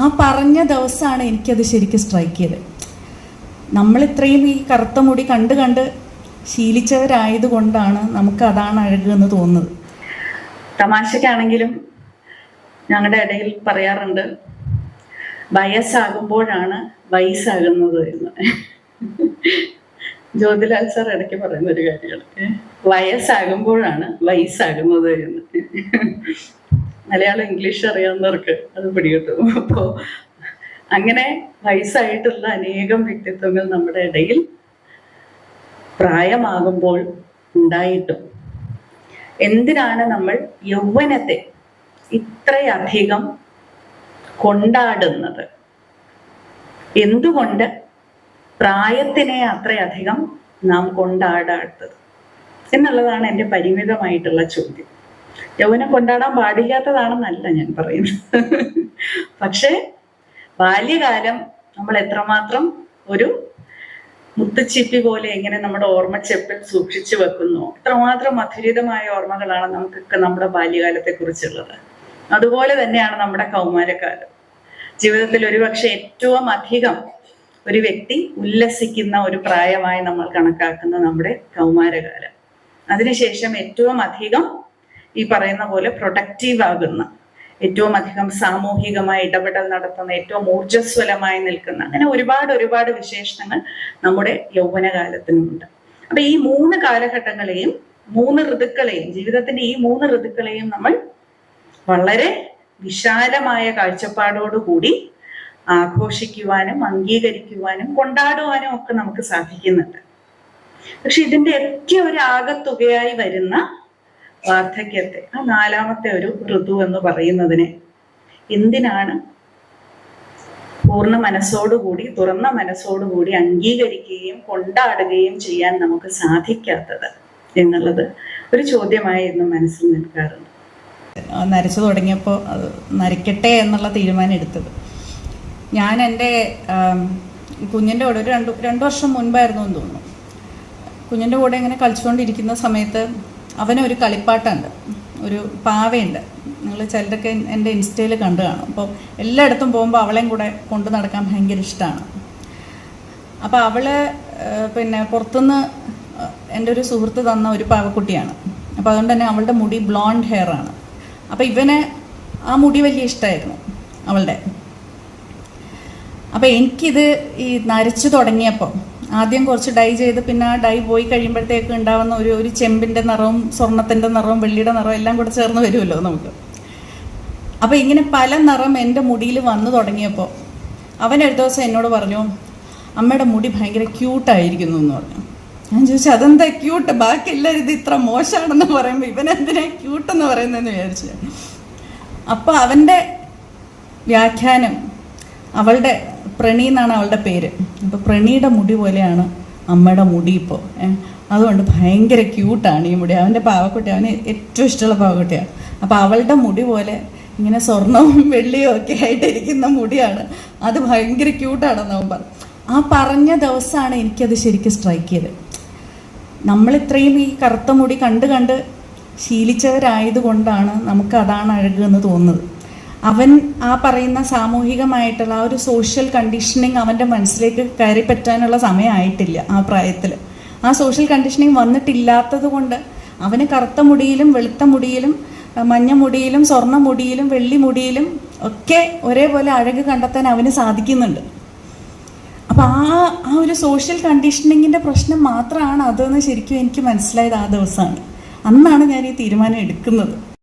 ആ പറഞ്ഞ ദിവസമാണ് എനിക്കത് ശരിക്കും സ്ട്രൈക്ക് ചെയ്തത്. നമ്മൾ ഇത്രയും ഈ കറുത്ത മുടി കണ്ട് കണ്ട് ശീലിച്ചവരായതുകൊണ്ടാണ് നമുക്ക് അതാണ് അഴകെന്ന് തോന്നുന്നത്. തമാശക്കാണെങ്കിലും ഞങ്ങളുടെ ഇടയിൽ പറയാറുണ്ട് വയസ്സാകുമ്പോഴാണ് വയസ്സാകുന്നത് എന്ന്. ജ്യോതിലാൽ സാർ ഇടയ്ക്ക് പറയുന്ന ഒരു കാര്യമാണ് വയസ്സാകുമ്പോഴാണ് വയസ്സാകുന്നത് എന്ന്. മലയാളം ഇംഗ്ലീഷ് അറിയാവുന്നവർക്ക് അത് പിടികിട്ടും. അപ്പോൾ അങ്ങനെ വയസ്സായിട്ടുള്ള അനേകം വ്യക്തിത്വങ്ങൾ നമ്മുടെ ഇടയിൽ പ്രായമാകുമ്പോൾ ഉണ്ടായിട്ടും എന്തിനാണ് നമ്മൾ യൗവനത്തെ ഇത്രയധികം കൊണ്ടാടുന്നത്? എന്തുകൊണ്ട് പ്രായത്തിനെ അത്രയധികം നാം കൊണ്ടാടാത്തത്? എന്നുള്ളതാണ് എന്റെ പരിമിതമായിട്ടുള്ള ചോദ്യം. യൗവനം കൊണ്ടാടാൻ പാടില്ലാത്തതാണെന്നല്ല ഞാൻ പറയുന്നത്. പക്ഷേ ബാല്യകാലം നമ്മൾ എത്രമാത്രം ഒരു മുത്തുച്ചിപ്പി പോലെ എങ്ങനെ നമ്മുടെ ഓർമ്മച്ചെപ്പിൽ സൂക്ഷിച്ചു വെക്കുന്നു. എത്രമാത്രം മധുരിതമായ ഓർമ്മകളാണ് നമുക്കൊക്കെ നമ്മുടെ ബാല്യകാലത്തെ കുറിച്ചുള്ളത് അതുപോലെ തന്നെയാണ് നമ്മുടെ കൗമാരക്കാലം ജീവിതത്തിൽ ഒരുപക്ഷെ ഏറ്റവും അധികം ഒരു വ്യക്തി ഉല്ലസിക്കുന്ന ഒരു പ്രായമായി നമ്മൾ കണക്കാക്കുന്ന നമ്മുടെ കൗമാരകാലം. അതിനുശേഷം ഏറ്റവും അധികം ഈ പറയുന്ന പോലെ പ്രൊഡക്റ്റീവ് ആകുന്ന ഏറ്റവും അധികം സാമൂഹികമായി ഇടപെടൽ നടത്തുന്ന ഏറ്റവും ഊർജസ്വലമായി നിൽക്കുന്ന അങ്ങനെ ഒരുപാട് ഒരുപാട് വിശേഷണങ്ങൾ നമ്മുടെ യൗവനകാലത്തിനുമുണ്ട് അപ്പൊ ഈ മൂന്ന് കാലഘട്ടങ്ങളെയും മൂന്ന് ഋതുക്കളെയും ജീവിതത്തിന്റെ ഈ മൂന്ന് ഋതുക്കളെയും നമ്മൾ വളരെ വിശാലമായ കാഴ്ചപ്പാടോടുകൂടി ആഘോഷിക്കുവാനും അംഗീകരിക്കുവാനും കൊണ്ടാടുവാനും ഒക്കെ നമുക്ക് സാധിക്കുന്നുണ്ട്. പക്ഷെ ഇതിന്റെ ഒക്കെ ഒരു ആകത്തുകയായി വരുന്ന വാർദ്ധക്യത്തെ ആ നാലാമത്തെ ഒരു ഋതു എന്ന് പറയുന്നതിനെ എന്തിനാണ് പൂർണ മനസ്സോടുകൂടി തുറന്ന മനസ്സോടുകൂടി അംഗീകരിക്കുകയും കൊണ്ടാടുകയും ചെയ്യാൻ നമുക്ക് സാധിക്കാത്തത് എന്നുള്ളത് ഒരു ചോദ്യമായി ഇന്ന് മനസ്സിൽ നിൽക്കാറുണ്ട്. നരച്ചു തുടങ്ങിയപ്പോൾ അത് നരയ്ക്കട്ടെ എന്നുള്ള തീരുമാനം എടുത്തത്. ഞാൻ എന്റെ കുഞ്ഞിന്റെ കൂടെ ഒരു രണ്ട് രണ്ട് വർഷം മുൻപായിരുന്നു എന്ന് തോന്നുന്നു. കുഞ്ഞിന്റെ കൂടെ ഇങ്ങനെ കളിച്ചുകൊണ്ടിരിക്കുന്ന സമയത്ത് അവനൊരു കളിപ്പാട്ടുണ്ട് ഒരു പാവയുണ്ട്. നിങ്ങൾ ചിലരൊക്കെ എന്റെ ഇൻസ്റ്റയിൽ കണ്ടു കാണും. അപ്പോൾ എല്ലായിടത്തും പോകുമ്പോൾ അവളെയും കൂടെ കൊണ്ടു നടക്കാൻ ഭയങ്കര ഇഷ്ടമാണ്. അപ്പോൾ അവൾ പിന്നെ പുറത്തുനിന്ന് എന്റെ ഒരു സുഹൃത്ത് തന്ന ഒരു പാവക്കുട്ടിയാണ്. അപ്പോൾ അതുകൊണ്ട് തന്നെ അവളുടെ മുടി ബ്ലോണ്ട് ഹെയർ ആണ്. അപ്പോൾ ഇവനെ ആ മുടി വലിയ ഇഷ്ടമായിരുന്നു അവളുടെ. അപ്പോൾ എനിക്കിത് ഈ നരച്ചു തുടങ്ങിയപ്പോൾ ആദ്യം കുറച്ച് ഡൈ ചെയ്ത് പിന്നെ ആ ഡൈ പോയി കഴിയുമ്പോഴത്തേക്ക് ഉണ്ടാവുന്ന ഒരു ഒരു ചെമ്പിന്റെ നിറവും സ്വർണത്തിന്റെ നിറവും വെള്ളിയുടെ നിറവും എല്ലാം കൂടെ ചേർന്ന് വരുമല്ലോ നമുക്ക്. അപ്പോൾ ഇങ്ങനെ പല നിറം എന്റെ മുടിയിൽ വന്നു തുടങ്ങിയപ്പോൾ അവൻ ഒരു ദിവസം എന്നോട് പറഞ്ഞു അമ്മയുടെ മുടി ഭയങ്കര ക്യൂട്ടായിരിക്കുന്നു എന്ന് പറഞ്ഞു. ഞാൻ ചോദിച്ചു അതെന്താ ക്യൂട്ട് ബാക്കി എല്ലാവരും ഇത് ഇത്ര മോശമാണെന്ന് പറയുമ്പോൾ ഇവനെന്തിനാ ക്യൂട്ടെന്ന് പറയുന്നതെന്ന് വിചാരിച്ചു അപ്പോൾ അവന്റെ വ്യാഖ്യാനം അവളുടെ പ്രണി എന്നാണ് അവളുടെ പേര്. അപ്പോൾ പ്രണിയുടെ മുടി പോലെയാണ് അമ്മയുടെ മുടി ഇപ്പോൾ അതുകൊണ്ട് ഭയങ്കര ക്യൂട്ടാണ് ഈ മുടി അവന്റെ പാവക്കുട്ടി അവന് ഏറ്റവും ഇഷ്ടമുള്ള പാവക്കുട്ടിയാണ് അപ്പോൾ അവളുടെ മുടി പോലെ ഇങ്ങനെ സ്വർണവും വെള്ളിയും ഒക്കെ ആയിട്ടിരിക്കുന്ന മുടിയാണ്. അത് ഭയങ്കര ക്യൂട്ടാണെന്ന് അവൻ പറഞ്ഞു ആ പറഞ്ഞ ദിവസമാണ് എനിക്കത് ശരിക്കും സ്ട്രൈക്ക് ചെയ്തത്. നമ്മൾ ഇത്രയും ഈ കറുത്ത മുടി കണ്ട് കണ്ട് ശീലിച്ചവരായതുകൊണ്ടാണ് നമുക്ക് അതാണ് അഴകെന്ന് തോന്നുന്നത്. അവൻ ആ പറയുന്ന സാമൂഹികമായിട്ടുള്ള ആ ഒരു സോഷ്യൽ കണ്ടീഷനിങ് അവന്റെ മനസ്സിലേക്ക് കയറി പറ്റാനുള്ള സമയമായിട്ടില്ല ആ പ്രായത്തിൽ ആ സോഷ്യൽ കണ്ടീഷനിങ് വന്നിട്ടില്ലാത്തത് കൊണ്ട് അവന് കറുത്ത മുടിയിലും വെളുത്ത മുടിയിലും മഞ്ഞ മുടിയിലും സ്വർണ മുടിയിലും വെള്ളി മുടിയിലും ഒക്കെ ഒരേപോലെ അഴക് കണ്ടെത്താൻ അവന് സാധിക്കുന്നുണ്ട്. അപ്പം ആ ആ ഒരു സോഷ്യൽ കണ്ടീഷനിങ്ങിന്റെ പ്രശ്നം മാത്രമാണ് അതെന്ന് ശരിക്കും എനിക്ക് മനസ്സിലായത് ആ ദിവസമാണ്. അന്നാണ് ഞാൻ ഈ തീരുമാനം എടുക്കുന്നത്.